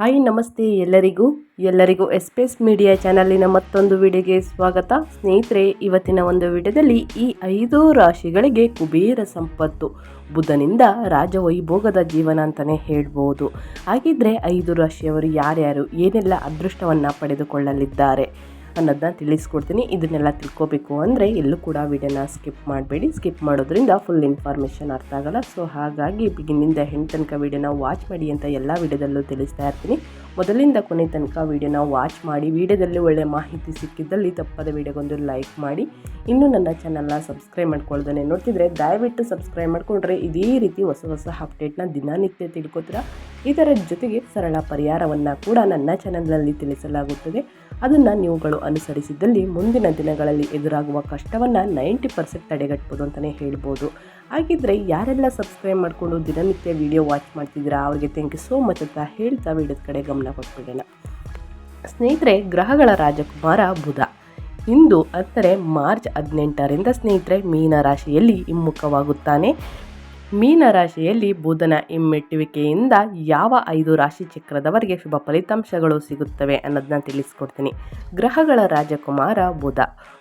Hi, ನಮಸ್ತೆ ಎಲ್ಲರಿಗೂ. ಎಲ್ಲರಿಗೂ ಎಸ್ಪೇಸ್ ಮೀಡಿಯಾ ಚಾನಲಿನ ಮತ್ತೊಂದು ವಿಡಿಯೋಗೆ ಸ್ವಾಗತ. ಸ್ನೇಹಿತರೆ, ಇವತ್ತಿನ ಒಂದು ವಿಡಿಯೋದಲ್ಲಿ ಈ ಐದು ರಾಶಿಗಳಿಗೆ ಕುಬೇರ ಸಂಪತ್ತು. ಬುಧನಿಂದ ರಾಜವೈಭೋಗದ ಜೀವನ ಅಂತಲೇ ಹೇಳ್ಬೋದು. ಹಾಗಿದ್ರೆ ಐದು ರಾಶಿಯವರು ಯಾರ್ಯಾರು? ಏನೆಲ್ಲ ಅದೃಷ್ಟವನ್ನು ಪಡೆದುಕೊಳ್ಳಲಿದ್ದಾರೆ? ಅನ್ನೋದನ್ನ ತಿಳಿಸ್ಕೊಡ್ತೀನಿ. ಇದನ್ನೆಲ್ಲ ತಿಳ್ಕೊಬೇಕು ಅಂದರೆ ಎಲ್ಲೂ ಕೂಡ ವಿಡಿಯೋನ ಸ್ಕಿಪ್ ಮಾಡಬೇಡಿ. ಸ್ಕಿಪ್ ಮಾಡೋದ್ರಿಂದ ಫುಲ್ ಇನ್ಫಾರ್ಮೇಷನ್ ಅರ್ಥ ಆಗಲ್ಲ. ಸೊ ಹಾಗಾಗಿ ಬಿಗಿನಿಂದ ಹೆಣ್ಣು ತನಕ ವಿಡಿಯೋನ ವಾಚ್ ಮಾಡಿ ಅಂತ ಎಲ್ಲ ವಿಡಿಯೋದಲ್ಲೂ ತಿಳಿಸ್ತಾ ಇರ್ತೀನಿ. ಮೊದಲಿಂದ ಕೊನೆ ತನಕ ವಿಡಿಯೋನ ವಾಚ್ ಮಾಡಿ, ವಿಡಿಯೋದಲ್ಲಿ ಒಳ್ಳೆ ಮಾಹಿತಿ ಸಿಕ್ಕಿದ್ದಲ್ಲಿ ತಪ್ಪದ ವಿಡಿಯೋಗೊಂದು ಲೈಕ್ ಮಾಡಿ. ಇನ್ನೂ ನನ್ನ ಚಾನಲ್ನ ಸಬ್ಸ್ಕ್ರೈಬ್ ಮಾಡ್ಕೊಳ್ದೇ ನೋಡ್ತಿದ್ರೆ ದಯವಿಟ್ಟು ಸಬ್ಸ್ಕ್ರೈಬ್ ಮಾಡಿಕೊಂಡ್ರೆ ಇದೇ ರೀತಿ ಹೊಸ ಹೊಸ ಅಪ್ಡೇಟ್ನ ದಿನನಿತ್ಯ ತಿಳ್ಕೊತೀರಾ? ಇದರ ಜೊತೆಗೆ ಸರಳ ಪರಿಹಾರವನ್ನು ಕೂಡ ನನ್ನ ಚಾನಲ್ನಲ್ಲಿ ತಿಳಿಸಲಾಗುತ್ತದೆ. ಅದನ್ನು ನೀವುಗಳು ಅನುಸರಿಸಿದ್ದಲ್ಲಿ ಮುಂದಿನ ದಿನಗಳಲ್ಲಿ ಎದುರಾಗುವ ಕಷ್ಟವನ್ನು ನೈಂಟಿ ಪರ್ಸೆಂಟ್ ತಡೆಗಟ್ಬೋದು ಅಂತಲೇ ಹೇಳ್ಬೋದು. ಹಾಗಿದ್ರೆ ಯಾರೆಲ್ಲ ಸಬ್ಸ್ಕ್ರೈಬ್ ಮಾಡಿಕೊಂಡು ದಿನನಿತ್ಯ ವಿಡಿಯೋ ವಾಚ್ ಮಾಡ್ತಿದ್ದೀರಾ, ಅವರಿಗೆ ಥ್ಯಾಂಕ್ ಯು ಸೋ ಮಚ್ ಅಂತ ಹೇಳ್ತಾ ವಿಡಿಯೋದ ಕಡೆ ಗಮನ ಕೊಟ್ಬಿಡೋಣ. ಸ್ನೇಹಿತರೆ, ಗ್ರಹಗಳ ರಾಜಕುಮಾರ ಬುಧ. ಇಂದು ಅಂದರೆ ಮಾರ್ಚ್ ಹದಿನೆಂಟರಿಂದ ಸ್ನೇಹಿತರೆ ಮೀನ ರಾಶಿಯಲ್ಲಿ ಹಿಮ್ಮುಖವಾಗುತ್ತಾನೆ. ಮೀನ ರಾಶಿಯಲ್ಲಿ ಬುಧನ ಹಿಮ್ಮೆಟ್ಟುವಿಕೆಯಿಂದ ಯಾವ ಐದು ರಾಶಿ ಚಕ್ರದವರೆಗೆ ಶುಭ ಫಲಿತಾಂಶಗಳು ಸಿಗುತ್ತವೆ ಅನ್ನೋದನ್ನ ತಿಳಿಸ್ಕೊಡ್ತೀನಿ. ಗ್ರಹಗಳ ರಾಜಕುಮಾರ ಬುಧ.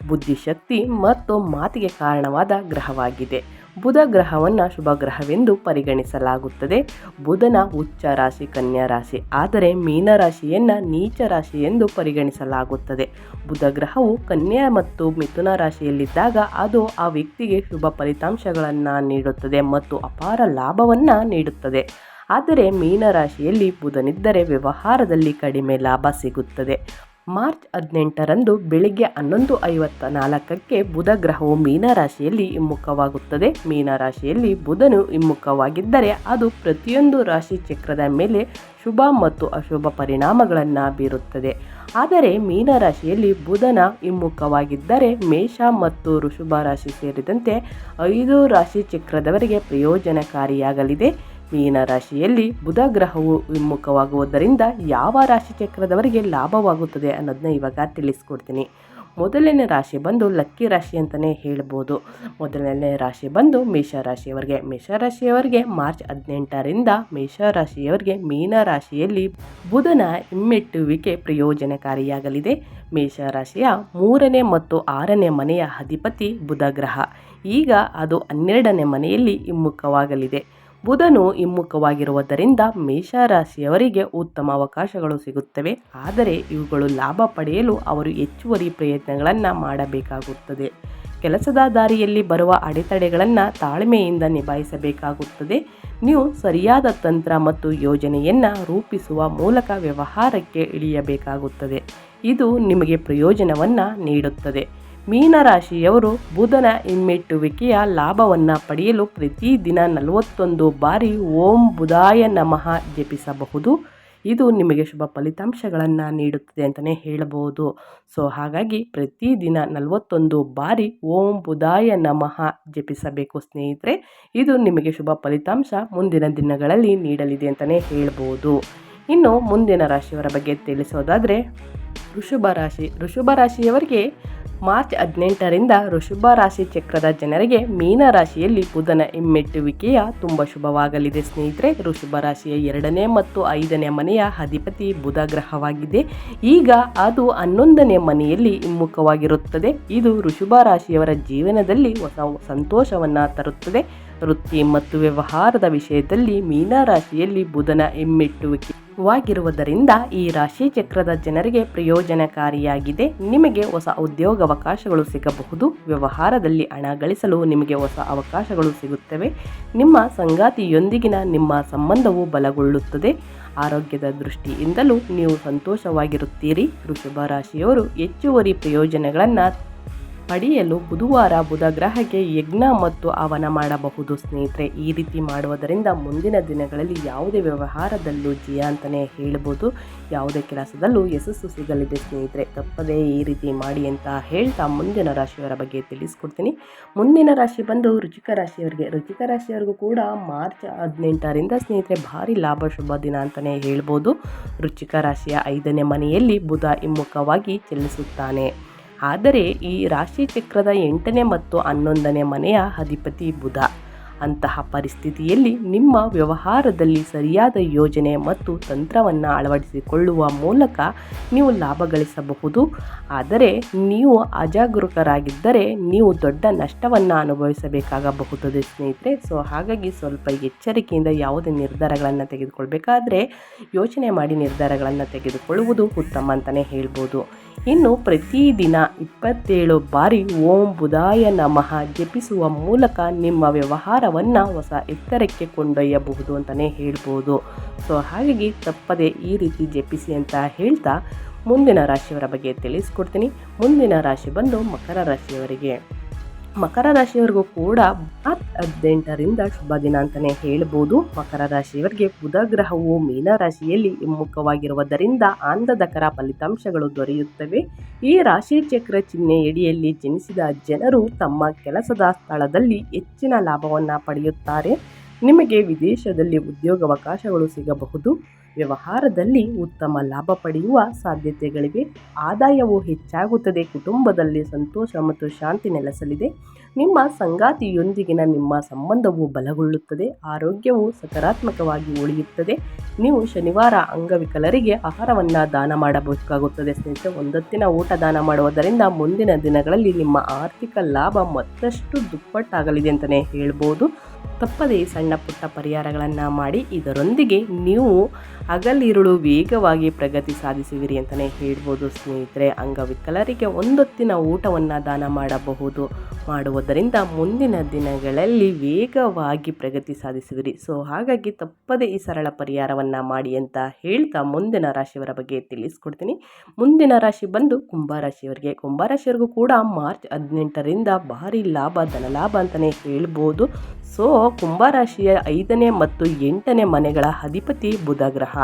ಬುದ್ಧಿಶಕ್ತಿ ಮತ್ತು ಮಾತಿಗೆ ಕಾರಣವಾದ ಗ್ರಹವಾಗಿದೆ. ಬುಧ ಗ್ರಹವನ್ನು ಶುಭ ಗ್ರಹವೆಂದು ಪರಿಗಣಿಸಲಾಗುತ್ತದೆ. ಬುಧನ ಉಚ್ಚ ರಾಶಿ, ಕನ್ಯಾ ರಾಶಿ, ಆದರೆ ಮೀನ ರಾಶಿಯನ್ನು ನೀಚ ರಾಶಿ ಎಂದು ಪರಿಗಣಿಸಲಾಗುತ್ತದೆ. ಬುಧ ಗ್ರಹವು ಕನ್ಯಾ ಮತ್ತು ಮಿಥುನ ರಾಶಿಯಲ್ಲಿದ್ದಾಗ ಅದು ಆ ವ್ಯಕ್ತಿಗೆ ಶುಭ ಫಲಿತಾಂಶಗಳನ್ನು ನೀಡುತ್ತದೆ ಮತ್ತು ಅಪಾರ ಲಾಭವನ್ನು ನೀಡುತ್ತದೆ. ಆದರೆ ಮೀನ ರಾಶಿಯಲ್ಲಿ ಬುಧನಿದ್ದರೆ ವ್ಯವಹಾರದಲ್ಲಿ ಕಡಿಮೆ ಲಾಭ ಸಿಗುತ್ತದೆ. ಮಾರ್ಚ್ ಹದಿನೆಂಟರಂದು ಬೆಳಿಗ್ಗೆ ಹನ್ನೊಂದು ಐವತ್ತ ನಾಲ್ಕಕ್ಕೆ ಬುಧ ಗ್ರಹವು ಮೀನರಾಶಿಯಲ್ಲಿ ಹಿಮ್ಮುಖವಾಗುತ್ತದೆ. ಮೀನರಾಶಿಯಲ್ಲಿ ಬುಧನು ಹಿಮ್ಮುಖವಾಗಿದ್ದರೆ ಅದು ಪ್ರತಿಯೊಂದು ರಾಶಿ ಚಕ್ರದ ಮೇಲೆ ಶುಭ ಮತ್ತು ಅಶುಭ ಪರಿಣಾಮಗಳನ್ನು ಬೀರುತ್ತದೆ. ಆದರೆ ಮೀನರಾಶಿಯಲ್ಲಿ ಬುಧನ ಹಿಮ್ಮುಖವಾಗಿದ್ದರೆ ಮೇಷ ಮತ್ತು ಋಷಭ ರಾಶಿ ಸೇರಿದಂತೆ ಐದು ರಾಶಿ ಚಕ್ರದವರಿಗೆ ಪ್ರಯೋಜನಕಾರಿಯಾಗಲಿದೆ. ಮೀನ ರಾಶಿಯಲ್ಲಿ ಬುಧ ಗ್ರಹವು ವಿಮುಖವಾಗುವುದರಿಂದ ಯಾವ ರಾಶಿ ಚಕ್ರದವರಿಗೆ ಲಾಭವಾಗುತ್ತದೆ ಅನ್ನೋದನ್ನ ಇವಾಗ ತಿಳಿಸ್ಕೊಡ್ತೀನಿ. ಮೊದಲನೇ ರಾಶಿ ಬಂದು ಲಕ್ಕಿ ರಾಶಿ ಅಂತಲೇ ಹೇಳ್ಬೋದು. ಮೊದಲನೇ ರಾಶಿ ಬಂದು ಮೇಷರಾಶಿಯವರಿಗೆ ಮೇಷರಾಶಿಯವರಿಗೆ ಮಾರ್ಚ್ ಹದಿನೆಂಟರಿಂದ ಮೇಷರಾಶಿಯವರಿಗೆ ಮೀನ ರಾಶಿಯಲ್ಲಿ ಬುಧನ ಹಿಮ್ಮೆಟ್ಟುವಿಕೆ ಪ್ರಯೋಜನಕಾರಿಯಾಗಲಿದೆ. ಮೇಷರಾಶಿಯ ಮೂರನೇ ಮತ್ತು ಆರನೇ ಮನೆಯ ಅಧಿಪತಿ ಬುಧ ಗ್ರಹ. ಈಗ ಅದು ಹನ್ನೆರಡನೇ ಮನೆಯಲ್ಲಿ ಹಿಮ್ಮುಖವಾಗಲಿದೆ. ಬುಧನು ಹಿಮ್ಮುಖವಾಗಿರುವುದರಿಂದ ಮೇಷರಾಶಿಯವರಿಗೆ ಉತ್ತಮ ಅವಕಾಶಗಳು ಸಿಗುತ್ತವೆ. ಆದರೆ ಇವುಗಳು ಲಾಭ ಪಡೆಯಲು ಅವರು ಹೆಚ್ಚುವರಿ ಪ್ರಯತ್ನಗಳನ್ನು ಮಾಡಬೇಕಾಗುತ್ತದೆ. ಕೆಲಸದ ದಾರಿಯಲ್ಲಿ ಬರುವ ಅಡೆತಡೆಗಳನ್ನು ತಾಳ್ಮೆಯಿಂದ ನಿಭಾಯಿಸಬೇಕಾಗುತ್ತದೆ. ನೀವು ಸರಿಯಾದ ತಂತ್ರ ಮತ್ತು ಯೋಜನೆಯನ್ನು ರೂಪಿಸುವ ಮೂಲಕ ವ್ಯವಹಾರಕ್ಕೆ ಇಳಿಯಬೇಕಾಗುತ್ತದೆ. ಇದು ನಿಮಗೆ ಪ್ರಯೋಜನವನ್ನು ನೀಡುತ್ತದೆ. ಮೀನರಾಶಿಯವರು ಬುಧನ ಹಿಮ್ಮೆಟ್ಟುವಿಕೆಯ ಲಾಭವನ್ನು ಪಡೆಯಲು ಪ್ರತಿದಿನ ನಲವತ್ತೊಂದು ಬಾರಿ ಓಂ ಬುಧಾಯ ನಮಃ ಜಪಿಸಬಹುದು. ಇದು ನಿಮಗೆ ಶುಭ ಫಲಿತಾಂಶಗಳನ್ನು ನೀಡುತ್ತದೆ ಅಂತಲೇ ಹೇಳಬಹುದು. ಸೊ, ಹಾಗಾಗಿ ಪ್ರತಿದಿನ ನಲವತ್ತೊಂದು ಬಾರಿ ಓಂ ಬುಧಾಯ ನಮಃ ಜಪಿಸಬೇಕು ಸ್ನೇಹಿತರೆ. ಇದು ನಿಮಗೆ ಶುಭ ಫಲಿತಾಂಶ ಮುಂದಿನ ದಿನಗಳಲ್ಲಿ ನೀಡಲಿದೆ ಅಂತಲೇ ಹೇಳ್ಬೋದು ಇನ್ನು ಮುಂದಿನ ರಾಶಿಯವರ ಬಗ್ಗೆ ತಿಳಿಸೋದಾದರೆ ಋಷಭ ರಾಶಿ. ಋಷಭ ರಾಶಿಯವರಿಗೆ ಮಾರ್ಚ್ ಹದಿನೆಂಟರಿಂದ ಋಷಭ ರಾಶಿ ಚಕ್ರದ ಜನರಿಗೆ ಮೀನ ರಾಶಿಯಲ್ಲಿ ಬುಧನ ಹಿಮ್ಮೆಟ್ಟುವಿಕೆಯ ತುಂಬ ಶುಭವಾಗಲಿದೆ. ಸ್ನೇಹಿತರೆ ಋಷಭ ರಾಶಿಯ ಎರಡನೇ ಮತ್ತು ಐದನೇ ಮನೆಯ ಅಧಿಪತಿ ಬುಧ ಗ್ರಹವಾಗಿದೆ. ಈಗ ಅದು ಹನ್ನೊಂದನೇ ಮನೆಯಲ್ಲಿ ಹಿಮ್ಮುಖವಾಗಿರುತ್ತದೆ. ಇದು ಋಷಭ ರಾಶಿಯವರ ಜೀವನದಲ್ಲಿ ಹೊಸ ಸಂತೋಷವನ್ನು ತರುತ್ತದೆ. ವೃತ್ತಿ ಮತ್ತು ವ್ಯವಹಾರದ ವಿಷಯದಲ್ಲಿ ಮೀನರಾಶಿಯಲ್ಲಿ ಬುಧನ ಹಿಮ್ಮೆಟ್ಟುವಿಕೆ ವಾಗಿರುವುದರಿಂದ ಈ ರಾಶಿ ಚಕ್ರದ ಜನರಿಗೆ ಪ್ರಯೋಜನಕಾರಿಯಾಗಿದೆ. ನಿಮಗೆ ಹೊಸ ಉದ್ಯೋಗಾವಕಾಶಗಳು ಸಿಗಬಹುದು. ವ್ಯವಹಾರದಲ್ಲಿ ಹಣ ಗಳಿಸಲು ನಿಮಗೆ ಹೊಸ ಅವಕಾಶಗಳು ಸಿಗುತ್ತವೆ. ನಿಮ್ಮ ಸಂಗಾತಿಯೊಂದಿಗಿನ ನಿಮ್ಮ ಸಂಬಂಧವು ಬಲಗೊಳ್ಳುತ್ತದೆ. ಆರೋಗ್ಯದ ದೃಷ್ಟಿಯಿಂದಲೂ ನೀವು ಸಂತೋಷವಾಗಿರುತ್ತೀರಿ. ವೃಷಭ ರಾಶಿಯವರು ಹೆಚ್ಚುವರಿ ಪ್ರಯೋಜನಗಳನ್ನು ಪಡೆಯಲು ಬುಧವಾರ ಬುಧ ಗ್ರಹಕ್ಕೆ ಯಜ್ಞ ಮತ್ತು ಅವನ ಮಾಡಬಹುದು. ಸ್ನೇಹಿತರೆ, ಈ ರೀತಿ ಮಾಡುವುದರಿಂದ ಮುಂದಿನ ದಿನಗಳಲ್ಲಿ ಯಾವುದೇ ವ್ಯವಹಾರದಲ್ಲೂ ಜಯ ಅಂತಲೇ ಹೇಳ್ಬೋದು. ಯಾವುದೇ ಕೆಲಸದಲ್ಲೂ ಯಶಸ್ಸು ಸಿಗಲಿದೆ ಸ್ನೇಹಿತರೆ. ತಪ್ಪದೇ ಈ ರೀತಿ ಮಾಡಿ ಅಂತ ಹೇಳ್ತಾ ಮುಂದಿನ ರಾಶಿಯವರ ಬಗ್ಗೆ ತಿಳಿಸ್ಕೊಡ್ತೀನಿ. ಮುಂದಿನ ರಾಶಿ ಬಂದು ರುಚಿಕ ರಾಶಿಯವರಿಗೆ, ರುಚಿಕ ರಾಶಿಯವರಿಗೂ ಕೂಡ ಮಾರ್ಚ್ ಹದಿನೆಂಟರಿಂದ ಸ್ನೇಹಿತರೆ ಭಾರಿ ಲಾಭ, ಶುಭ ದಿನ ಅಂತಲೇ ಹೇಳ್ಬೋದು. ರುಚಿಕ ರಾಶಿಯ ಐದನೇ ಮನೆಯಲ್ಲಿ ಬುಧ ಹಿಮ್ಮುಖವಾಗಿ ಚಲಿಸುತ್ತಾನೆ. ಆದರೆ ಈ ರಾಶಿ ಚಕ್ರದ ಎಂಟನೇ ಮತ್ತು ಹನ್ನೊಂದನೇ ಮನೆಯ ಅಧಿಪತಿ ಬುಧ. ಅಂತಹ ಪರಿಸ್ಥಿತಿಯಲ್ಲಿ ನಿಮ್ಮ ವ್ಯವಹಾರದಲ್ಲಿ ಸರಿಯಾದ ಯೋಜನೆ ಮತ್ತು ತಂತ್ರವನ್ನು ಅಳವಡಿಸಿಕೊಳ್ಳುವ ಮೂಲಕ ನೀವು ಲಾಭ ಗಳಿಸಬಹುದು. ಆದರೆ ನೀವು ಅಜಾಗರೂಕರಾಗಿದ್ದರೆ ನೀವು ದೊಡ್ಡ ನಷ್ಟವನ್ನು ಅನುಭವಿಸಬೇಕಾಗಬಹುದು ಸ್ನೇಹಿತರೆ. ಸೊ, ಹಾಗಾಗಿ ಸ್ವಲ್ಪ ಎಚ್ಚರಿಕೆಯಿಂದ ಯಾವುದೇ ನಿರ್ಧಾರಗಳನ್ನು ತೆಗೆದುಕೊಳ್ಬೇಕಾದ್ರೆ ಯೋಚನೆ ಮಾಡಿ ನಿರ್ಧಾರಗಳನ್ನು ತೆಗೆದುಕೊಳ್ಳುವುದು ಉತ್ತಮ ಅಂತಲೇ ಹೇಳ್ಬೋದು. ಇನ್ನು ಪ್ರತಿದಿನ ಇಪ್ಪತ್ತೇಳು ಬಾರಿ ಓಂ ಬುಧಾಯ ನಮಃ ಜಪಿಸುವ ಮೂಲಕ ನಿಮ್ಮ ವ್ಯವಹಾರವನ್ನು ಹೊಸ ಎತ್ತರಕ್ಕೆ ಕೊಂಡೊಯ್ಯಬಹುದು ಅಂತಲೇ ಹೇಳ್ಬೋದು. ಸೊ, ಹಾಗಾಗಿ ತಪ್ಪದೆ ಈ ರೀತಿ ಜಪಿಸಿ ಅಂತ ಹೇಳ್ತಾ ಮುಂದಿನ ರಾಶಿಯವರ ಬಗ್ಗೆ ತಿಳಿಸ್ಕೊಡ್ತೀನಿ. ಮುಂದಿನ ರಾಶಿ ಬಂದು ಮಕರ ರಾಶಿಯವರಿಗೆ. ಮಕರ ರಾಶಿಯವರಿಗೂ ಕೂಡ ಹದಿನೆಂಟರಿಂದ ಶುಭ ದಿನ ಅಂತಲೇ ಹೇಳ್ಬೋದು. ಮಕರ ರಾಶಿಯವರಿಗೆ ಬುಧ ಗ್ರಹವು ಮೀನ ರಾಶಿಯಲ್ಲಿ ಹಿಮ್ಮುಖವಾಗಿರುವುದರಿಂದ ಆನಂದಕರ ಫಲಿತಾಂಶಗಳು ದೊರೆಯುತ್ತವೆ. ಈ ರಾಶಿ ಚಕ್ರ ಚಿಹ್ನೆಯಡಿಯಲ್ಲಿ ಜನಿಸಿದ ಜನರು ತಮ್ಮ ಕೆಲಸದ ಸ್ಥಳದಲ್ಲಿ ಹೆಚ್ಚಿನ ಲಾಭವನ್ನು ಪಡೆಯುತ್ತಾರೆ. ನಿಮಗೆ ವಿದೇಶದಲ್ಲಿ ಉದ್ಯೋಗಾವಕಾಶಗಳು ಸಿಗಬಹುದು. ವ್ಯವಹಾರದಲ್ಲಿ ಉತ್ತಮ ಲಾಭ ಪಡೆಯುವ ಸಾಧ್ಯತೆಗಳಿವೆ. ಆದಾಯವು ಹೆಚ್ಚಾಗುತ್ತದೆ. ಕುಟುಂಬದಲ್ಲಿ ಸಂತೋಷ ಮತ್ತು ಶಾಂತಿ ನೆಲೆಸಲಿದೆ. ನಿಮ್ಮ ಸಂಗಾತಿಯೊಂದಿಗಿನ ನಿಮ್ಮ ಸಂಬಂಧವು ಬಲಗೊಳ್ಳುತ್ತದೆ. ಆರೋಗ್ಯವು ಸಕಾರಾತ್ಮಕವಾಗಿ ಉಳಿಯುತ್ತದೆ. ನೀವು ಶನಿವಾರ ಅಂಗವಿಕಲರಿಗೆ ಆಹಾರವನ್ನು ದಾನ ಮಾಡಬೇಕಾಗುತ್ತದೆ. ಸ್ನೇಹಿತರೆ, ಒಂದೊತ್ತಿನ ಊಟ ದಾನ ಮಾಡುವುದರಿಂದ ಮುಂದಿನ ದಿನಗಳಲ್ಲಿ ನಿಮ್ಮ ಆರ್ಥಿಕ ಲಾಭ ಮತ್ತಷ್ಟು ದುಪ್ಪಟ್ಟಾಗಲಿದೆ ಅಂತಲೇ ಹೇಳ್ಬೋದು. ತಪ್ಪದೇ ಸಣ್ಣ ಪುಟ್ಟ ಪರಿಹಾರಗಳನ್ನು ಮಾಡಿ ಇದರೊಂದಿಗೆ ನೀವು ಹಗಲಿರುಳು ವೇಗವಾಗಿ ಪ್ರಗತಿ ಸಾಧಿಸುವಿರಿ ಅಂತಲೇ ಹೇಳ್ಬೋದು ಸ್ನೇಹಿತರೆ. ಅಂಗವಿಕಲರಿಗೆ ಒಂದೊತ್ತಿನ ಊಟವನ್ನು ದಾನ ಮಾಡಬಹುದು. ಮಾಡುವುದರಿಂದ ಮುಂದಿನ ದಿನಗಳಲ್ಲಿ ವೇಗವಾಗಿ ಪ್ರಗತಿ ಸಾಧಿಸುವಿರಿ. ಸೊ, ಹಾಗಾಗಿ ತಪ್ಪದೇ ಈ ಸರಳ ಪರಿಹಾರವನ್ನು ಮಾಡಿ ಅಂತ ಹೇಳ್ತಾ ಮುಂದಿನ ರಾಶಿಯವರ ಬಗ್ಗೆ ತಿಳಿಸ್ಕೊಡ್ತೀನಿ. ಮುಂದಿನ ರಾಶಿ ಬಂದು ಕುಂಭರಾಶಿಯವರಿಗೆ. ಕುಂಭರಾಶಿಯವರಿಗೂ ಕೂಡ ಮಾರ್ಚ್ ಹದಿನೆಂಟರಿಂದ ಭಾರಿ ಲಾಭ, ಧನಲಾಭ ಅಂತಲೇ ಹೇಳ್ಬೋದು. ಸೊ, ಕುಂಭರಾಶಿಯ ಐದನೇ ಮತ್ತು ಎಂಟನೇ ಮನೆಗಳ ಅಧಿಪತಿ ಬುಧ ಗ್ರಹ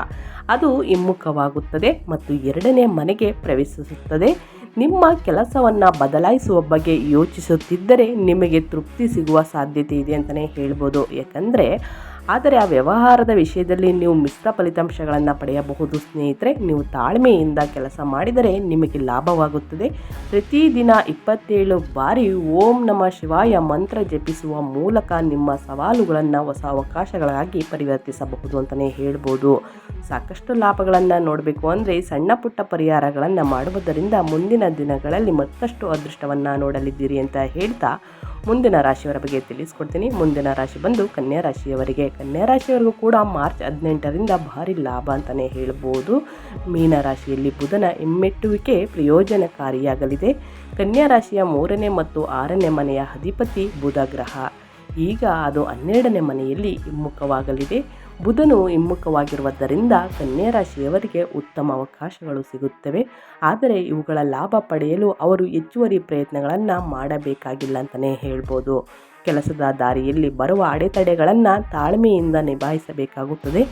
ಅದು ಹಿಮ್ಮುಖವಾಗುತ್ತದೆ ಮತ್ತು ಎರಡನೇ ಮನೆಗೆ ಪ್ರವೇಶಿಸುತ್ತದೆ. ನಿಮ್ಮ ಕೆಲಸವನ್ನು ಬದಲಾಯಿಸುವ ಬಗ್ಗೆ ಯೋಚಿಸುತ್ತಿದ್ದರೆ ನಿಮಗೆ ತೃಪ್ತಿ ಸಿಗುವ ಸಾಧ್ಯತೆ ಇದೆ ಅಂತಲೇ ಹೇಳ್ಬೋದು. ಯಾಕಂದರೆ ಆದರೆ ಆ ವ್ಯವಹಾರದ ವಿಷಯದಲ್ಲಿ ನೀವು ಮಿಶ್ರ ಫಲಿತಾಂಶಗಳನ್ನು ಪಡೆಯಬಹುದು, ಸ್ನೇಹಿತರೆ. ನೀವು ತಾಳ್ಮೆಯಿಂದ ಕೆಲಸ ಮಾಡಿದರೆ ನಿಮಗೆ ಲಾಭವಾಗುತ್ತದೆ. ಪ್ರತಿದಿನ ಇಪ್ಪತ್ತೇಳು ಬಾರಿ ಓಂ ನಮ ಶಿವಾಯ ಮಂತ್ರ ಜಪಿಸುವ ಮೂಲಕ ನಿಮ್ಮ ಸವಾಲುಗಳನ್ನು, ಹೊಸ ಅವಕಾಶಗಳಾಗಿ ಪರಿವರ್ತಿಸಬಹುದು ಅಂತಲೇ ಹೇಳ್ಬೋದು. ಸಾಕಷ್ಟು ಲಾಭಗಳನ್ನು ನೋಡಬೇಕು ಅಂದರೆ ಸಣ್ಣ ಪುಟ್ಟ ಪರಿಹಾರಗಳನ್ನು ಮಾಡುವುದರಿಂದ ಮುಂದಿನ ದಿನಗಳಲ್ಲಿ ಮತ್ತಷ್ಟು ಅದೃಷ್ಟವನ್ನು ನೋಡಲಿದ್ದೀರಿ ಅಂತ ಹೇಳ್ತಾ ಮುಂದಿನ ರಾಶಿಯವರ ಬಗ್ಗೆ ತಿಳಿಸ್ಕೊಡ್ತೀನಿ. ಮುಂದಿನ ರಾಶಿ ಬಂದು ಕನ್ಯಾ ರಾಶಿಯವರಿಗೆ ಕನ್ಯಾ ರಾಶಿಯವರಿಗೂ ಕೂಡ ಮಾರ್ಚ್ ಹದಿನೆಂಟರಿಂದ ಭಾರಿ ಲಾಭ ಅಂತಲೇ ಹೇಳ್ಬೋದು. ಮೀನರಾಶಿಯಲ್ಲಿ ಬುಧನ ಹಿಮ್ಮೆಟ್ಟುವಿಕೆ ಪ್ರಯೋಜನಕಾರಿಯಾಗಲಿದೆ. ಕನ್ಯಾ ರಾಶಿಯ ಮೂರನೇ ಮತ್ತು ಆರನೇ ಮನೆಯ ಅಧಿಪತಿ ಬುಧ ಗ್ರಹ. ಈಗ ಅದು ಹನ್ನೆರಡನೇ ಮನೆಯಲ್ಲಿ ಹಿಮ್ಮುಖವಾಗಲಿದೆ. ಬುಧನು ಹಿಮ್ಮುಖವಾಗಿರುವುದರಿಂದ ಕನ್ಯಾ ರಾಶಿಯವರಿಗೆ ಉತ್ತಮ ಅವಕಾಶಗಳು ಸಿಗುತ್ತವೆ. ಆದರೆ ಇವುಗಳ ಲಾಭ ಪಡೆಯಲು ಅವರು ಹೆಚ್ಚುವರಿ ಪ್ರಯತ್ನಗಳನ್ನು ಮಾಡಬೇಕಾಗಿಲ್ಲ ಅಂತಲೇ ಹೇಳ್ಬೋದು. ಕೆಲಸದ ದಾರಿಯಲ್ಲಿ ಬರುವ ಅಡೆತಡೆಗಳನ್ನು ತಾಳ್ಮೆಯಿಂದ ನಿಭಾಯಿಸಬೇಕಾಗುತ್ತದೆ.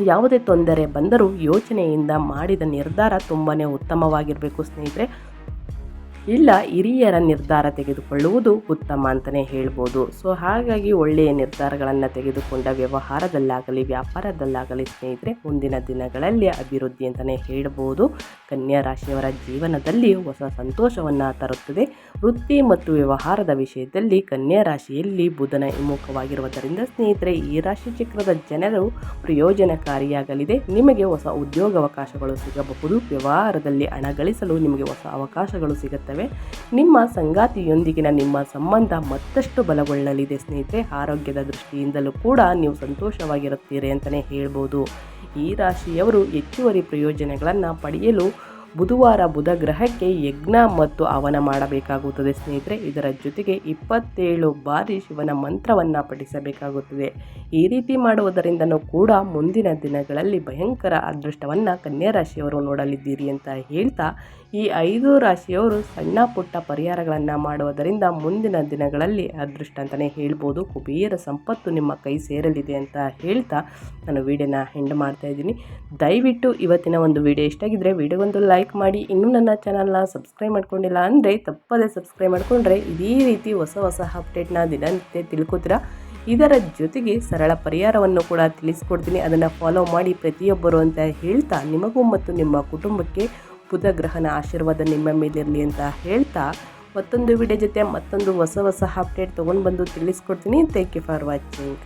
ಯಾವುದೇ ತೊಂದರೆ ಬಂದರೂ ಯೋಚನೆಯಿಂದ ಮಾಡಿದ ನಿರ್ಧಾರ ತುಂಬಾ ಉತ್ತಮವಾಗಿರಬೇಕು ಸ್ನೇಹಿತರೆ. ಇಲ್ಲ, ಹಿರಿಯರ ನಿರ್ಧಾರ ತೆಗೆದುಕೊಳ್ಳುವುದು ಉತ್ತಮ ಅಂತಲೇ ಹೇಳ್ಬೋದು. ಸೊ, ಹಾಗಾಗಿ ಒಳ್ಳೆಯ ನಿರ್ಧಾರಗಳನ್ನು ತೆಗೆದುಕೊಂಡ ವ್ಯವಹಾರದಲ್ಲಾಗಲಿ, ವ್ಯಾಪಾರದಲ್ಲಾಗಲಿ ಸ್ನೇಹಿತರೆ, ಮುಂದಿನ ದಿನಗಳಲ್ಲಿ ಅಭಿವೃದ್ಧಿ ಅಂತಲೇ ಹೇಳ್ಬೋದು. ಕನ್ಯಾ ರಾಶಿಯವರ ಜೀವನದಲ್ಲಿ ಹೊಸ ಸಂತೋಷವನ್ನು ತರುತ್ತದೆ. ವೃತ್ತಿ ಮತ್ತು ವ್ಯವಹಾರದ ವಿಷಯದಲ್ಲಿ ಕನ್ಯಾ ರಾಶಿಯಲ್ಲಿ ಬುಧನ ಹಿಮ್ಮುಖವಾಗಿರುವುದರಿಂದ ಸ್ನೇಹಿತರೆ, ಈ ರಾಶಿ ಚಕ್ರದ ಜನರು ಪ್ರಯೋಜನಕಾರಿಯಾಗಲಿದೆ. ನಿಮಗೆ ಹೊಸ ಉದ್ಯೋಗಾವಕಾಶಗಳು ಸಿಗಬಹುದು. ವ್ಯವಹಾರದಲ್ಲಿ ಹಣ ಗಳಿಸಲು ನಿಮಗೆ ಹೊಸ ಅವಕಾಶಗಳು ಸಿಗುತ್ತವೆ ನಿಮ್ಮ ಸಂಗಾತಿಯೊಂದಿಗಿನ ನಿಮ್ಮ ಸಂಬಂಧ ಮತ್ತಷ್ಟು ಬಲಗೊಳ್ಳಲಿದೆ ಸ್ನೇಹಿತರೆ. ಆರೋಗ್ಯದ ದೃಷ್ಟಿಯಿಂದಲೂ ಕೂಡ ನೀವು ಸಂತೋಷವಾಗಿರುತ್ತೀರಿ ಅಂತಲೇ ಹೇಳ್ಬೋದು. ಈ ರಾಶಿಯವರು ಹೆಚ್ಚುವರಿ ಪ್ರಯೋಜನಗಳನ್ನು ಪಡೆಯಲು ಬುಧವಾರ ಬುಧ ಗ್ರಹಕ್ಕೆ ಯಜ್ಞ ಮತ್ತು ಹವನ ಮಾಡಬೇಕಾಗುತ್ತದೆ ಸ್ನೇಹಿತರೆ. ಇದರ ಜೊತೆಗೆ ಇಪ್ಪತ್ತೇಳು ಬಾರಿ ಶಿವನ ಮಂತ್ರವನ್ನು ಪಠಿಸಬೇಕಾಗುತ್ತದೆ. ಈ ರೀತಿ ಮಾಡುವುದರಿಂದನೂ ಕೂಡ ಮುಂದಿನ ದಿನಗಳಲ್ಲಿ ಭಯಂಕರ ಅದೃಷ್ಟವನ್ನು ಕನ್ಯಾ ರಾಶಿಯವರು ನೋಡಲಿದ್ದೀರಿ ಅಂತ ಹೇಳ್ತಾ ಈ ಐದು ರಾಶಿಯವರು ಸಣ್ಣ ಪುಟ್ಟ ಪರಿಹಾರಗಳನ್ನು ಮಾಡುವುದರಿಂದ ಮುಂದಿನ ದಿನಗಳಲ್ಲಿ ಅದೃಷ್ಟ ಅಂತಲೇ ಹೇಳ್ಬೋದು. ಕುಬೇರ ಸಂಪತ್ತು ನಿಮ್ಮ ಕೈ ಸೇರಲಿದೆ ಅಂತ ಹೇಳ್ತಾ ನಾನು ವಿಡಿಯೋನ ಹೆಂಡ್ ಮಾಡ್ತಾ ಇದ್ದೀನಿ. ದಯವಿಟ್ಟು ಇವತ್ತಿನ ಒಂದು ವಿಡಿಯೋ ಇಷ್ಟ ಆಗಿದ್ದರೆ ವಿಡಿಯೋಗೊಂದು ಲೈಕ್ ಮಾಡಿ. ಇನ್ನೂ ನನ್ನ ಚಾನಲ್ನ ಸಬ್ಸ್ಕ್ರೈಬ್ ಮಾಡ್ಕೊಂಡಿಲ್ಲ ಅಂದರೆ ತಪ್ಪದೇ ಸಬ್ಸ್ಕ್ರೈಬ್ ಮಾಡಿಕೊಂಡ್ರೆ ಇದೇ ರೀತಿ ಹೊಸ ಹೊಸ ಅಪ್ಡೇಟ್ನ ದಿನನಿತ್ಯ ತಿಳ್ಕೊತೀರಾ? ಇದರ ಜೊತೆಗೆ ಸರಳ ಪರಿಹಾರವನ್ನು ಕೂಡ ತಿಳಿಸ್ಕೊಡ್ತೀನಿ. ಅದನ್ನು ಫಾಲೋ ಮಾಡಿ ಪ್ರತಿಯೊಬ್ಬರು ಅಂತ ಹೇಳ್ತಾ ನಿಮಗೂ ಮತ್ತು ನಿಮ್ಮ ಕುಟುಂಬಕ್ಕೆ ಬುಧ ಗ್ರಹನ ಆಶೀರ್ವಾದ ನಿಮ್ಮ ಮೇಲಿರಲಿ ಅಂತ ಹೇಳ್ತಾ ಮತ್ತೊಂದು ವಿಡಿಯೋ ಜೊತೆ ಮತ್ತೊಂದು ಹೊಸ ಹೊಸ ಅಪ್ಡೇಟ್ ತೊಗೊಂಡು ಬಂದು ತಿಳಿಸ್ಕೊಡ್ತೀನಿ. Thank you for watching